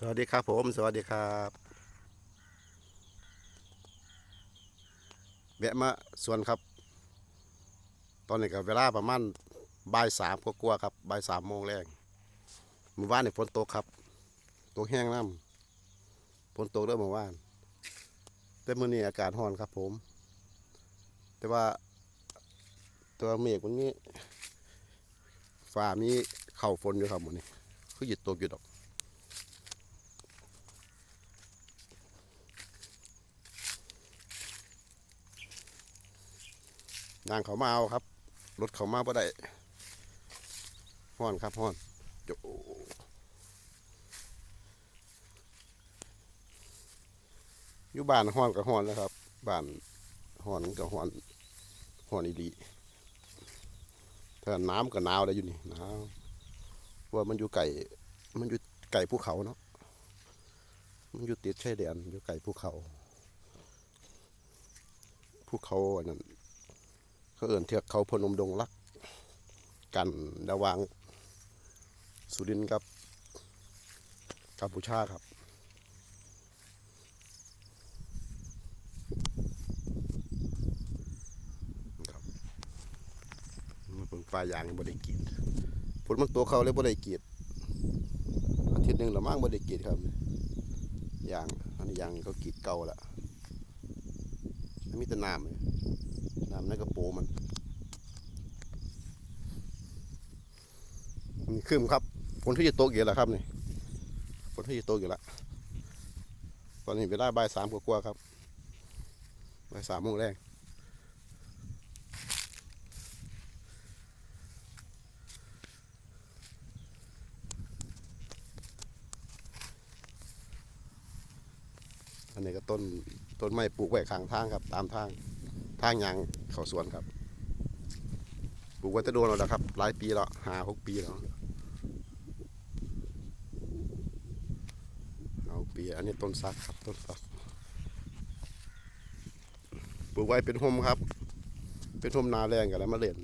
สวัสดีครับผม สวัสดีครับแวะมาสวนครับ ตอนนี้ก็เวลาประมาณบ่ายสามกว่าๆครับบ่ายสามโมงแรงเมื่อวานนี่ฝนตกครับตกแห้งน้ำฝนตกเริ่มเมื่อวาน แต่เมื้อนี้อากาศร้อนครับผม แต่ว่าตัวเมฆมันมีฟ้ามีเข่าฝนอยู่ครับหมดนี้คือหยุดตกอยู่ดอก นางเขามาเอาครับ รถเขามาบ่ได้ห้อนครับห้อนโอ้อยู่บ้านห้อนกับห้อนแล้วครับบ้านห้อนกับห้อนห้อนอีดีถ้าน้ำกับหนาวได้อยู่นี่หนาวว่ามันอยู่ไก่มันอยู่ไก่ภูเขาเนาะมันอยู่ติดชายแดนอยู่ไก่ภูเขาภูเขาอันนั้น เขาเอื่นเทือกเขาพนมดงรัก กันระวางสุรินทร์กับกัมพูชาครับ ครับเป็นปลายางบริกีดฝนมันตัวเขาเลยบริกีดอาทิตย์หนึ่งละมั่งบริกีดครับยางอันนี้ยางเขากีดเก่าละมีแต่น้ำเลย น้ำในกระโปรงมันนี่คืมครับฝนที่จะตกอยู่แล้วครับนี่ฝนที่จะตกอยู่แล้วตอนนี้เวลาบ่ายสามกว่าๆครับบ่ายสามโมงแรกอันนี้ก็ต้นต้นไม้ปลูกไว้ข้างทางครับตามทาง ทางยางเขาสวนครับ ปลูกไว้จะโดนแล้วครับ หลายปีแล้วห้าหกปีแล้วเอาปีอันนี้ต้นซักครับต้นซักปลูกไว้เป็นห่มครับ เป็นห่มนาแรงกันแล้วมาเล่น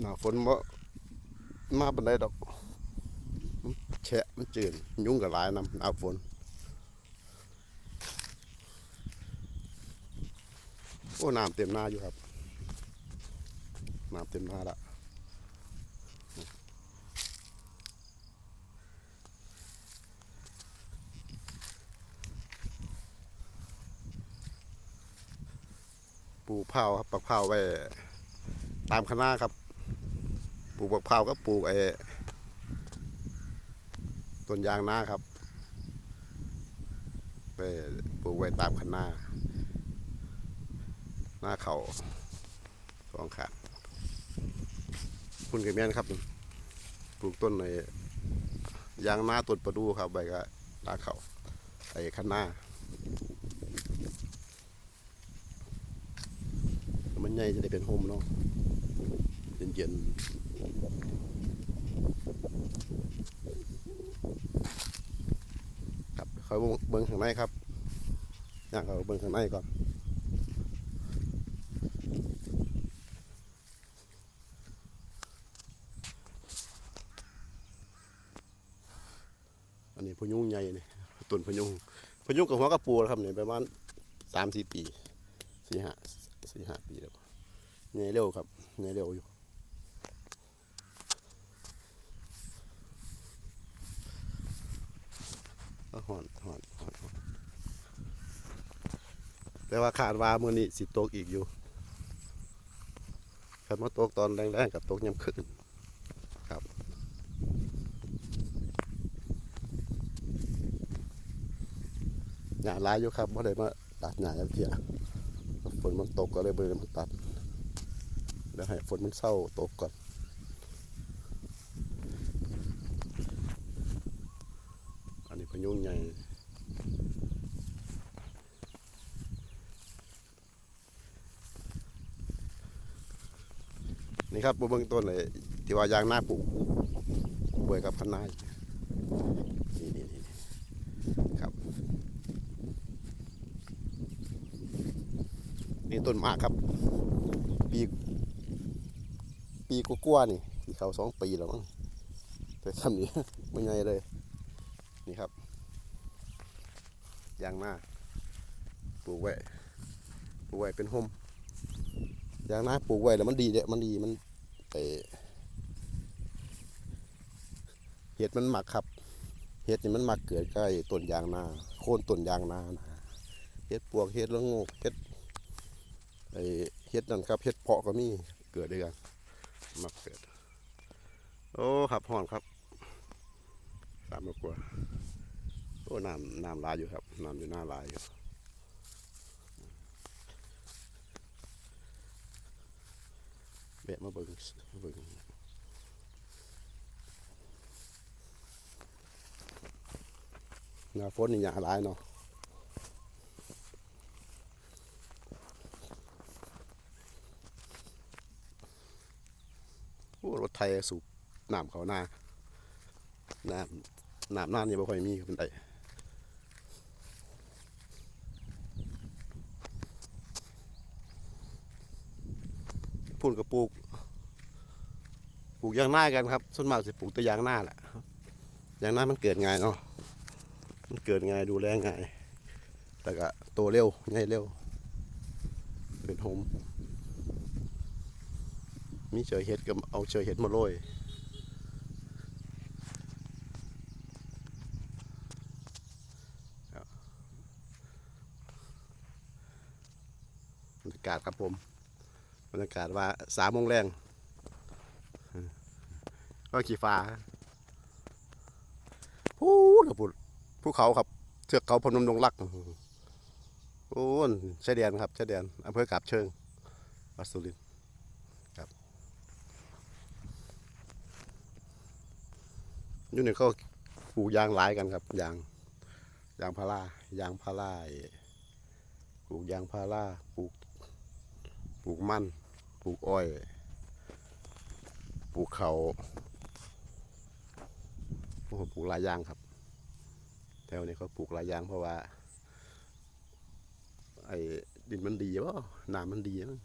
หนาฝนมามาบันไดดอก แฉะมันจืดยุ่งกับหลายน้ำหนาฝน อ้น้ำเต็มหน้าอยู่ครับน้ำเต็มหน้าละปลูกเผาครับปักเผาไว้ตามคณะครับ ปลูกปักเผาก็ปลูกไอ้ต้นยางนาครับไปปลูกไว้ตามคณะ หน้าเขาสองขาดคุณกับแม่นครับ ปลูกต้นในยางนาต้นประดูครับใบก็ลาเขาไอ้ข้างหน้ามันใหญ่จะได้เป็นโฮมเนาะเย็นๆครับเขาเบิ้งข้างในครับย่างเขาเบิ้งข้างในก่อน อันนี้พ ยุงใหญ่นี่ต้นพยุงพยุงกับหัวกระปูครับเนี่ยประมาณสามสี่ปีสี่ห้าสี่ห้าปีแล้วใหญ่เร็วครับใหญ่เร็วอยู่หอนหอนหอนแต่ว่าขาดว่ามือนี้สิตกอีกอยู่คันมาตกตอนแรงๆกับตกยามคืน หญ้าหลายอยู่ครับบ่ได้มาตัดหญ้าจักเทียฝนมันตกก็เลยเบ่ได้มาตัดเดี๋ยวให้ฝนมันเศร้าตกก่อนอันนี้พยุงใหญ่นี่ครับบเบื้องต้นเลยที่ว่ายางหน้าปลูกปลูกไว้กับพันนายนี่นี่นี่ครับ นี่ต้นมากครับ ปีปีกว่าๆนี่ที่เขาสองปีแล้วมั้งแต่ทำนี้ไม่ไงเลย นี่ครับยางนาปลูกไว้ปลูกไว้เป็นห่มยางนาปลูกไว้แล้วมันดีเด้มันดีมันเออเห็ดมันหมักครับเห็ดนี่มันมาเกิดใกล้ต้นยางนา โค่นต้นยางนานะเห็ดปวกเห็ดละงกเห็ด ไอเห็ดนั่นครับเห็ดเพาะก็มีเกิดด้วยกันมาเกิด โอ้ครับห่อนครับสามกว่าโอ้น้ำน้ำลายอยู่ครับน้ำอยู่หน้าลายอยู่แบะมาเบิงเบิงหน้าฝนนี่หยาหลายเนาะ รถไทยสูบน้ำเขาหน้าน้ำน้ำหน้านี่บ่ค่อยมีเป็นไดพุ่นกับปลูก ปลูกยางหน้ากันครับ ส่วนมากจะปลูกแต่ยางหน้าแหละยางหน้ามันเกิดง่ายเนาะมันเกิดง่ายดูแลง่ายแต่ก็โตเร็วง่ายเร็วเป็นโฮม มีเฉยเห็ดก็เอาเฉยเห็ดมาโรยบบรรยากาศครับผมบรรยากาศว่าสามโมงแรงก็ขี่ฟ้าพูดกับพูดภูเขาครับเทือกเขาพนมดงรักโอ้นชายแดนครับชายแดนอำเภอกาบเชิงวัดสุรินทร์ครับ อยู่นี่เขาปลูกยางหลายกันครับ ยางยางพารายางพาราปลูกยางพาราปลูกปลูกมันปลูกอ้อยปลูกเขาโอ้ปลูกหลายอย่างครับ แถวนี้เขาปลูกหลายอย่างเพราะว่า ไอ้ดินมันดีวะน้ำมันดีมั้ง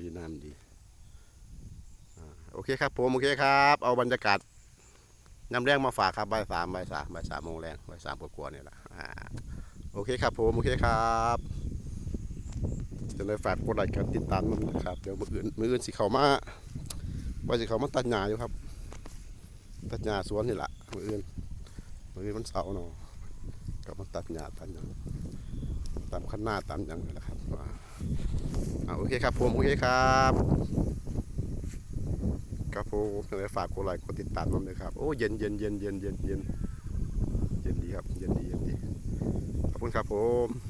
ดีน้ำดี โอเคครับผมโอเคครับ เอาบรรยากาศยำแรงมาฝากครับบ่ายสามบ่ายสามบ่ายสามโมงแรงบ่ายสามกว่าๆเนี่ยแหละโอเคครับผมโอเคครับจะเลยฝากกดไลค์กดติดตามมันนะครับเดี๋ยวมืออื่นมืออื่นสิเขามาว่าสิเขามาตัดหญ้าอยู่ครับ ตัดหญ้าสวนนี่แหละมืออื่นมืออื่นมันเสาเนาะก็มาตัดหญ้าตัดหยังตามขั้นหน้าตามหยังนี่แหละครับโอเคครับผมโอเคครับ ครับผมเลยฝากกดไลค์กดติดตามผมเลยครับ โอ้เย็นเย็นเย็นเย็นเย็นเย็นเย็นดีครับ เย็นดีเย็นดี ขอบคุณครับผม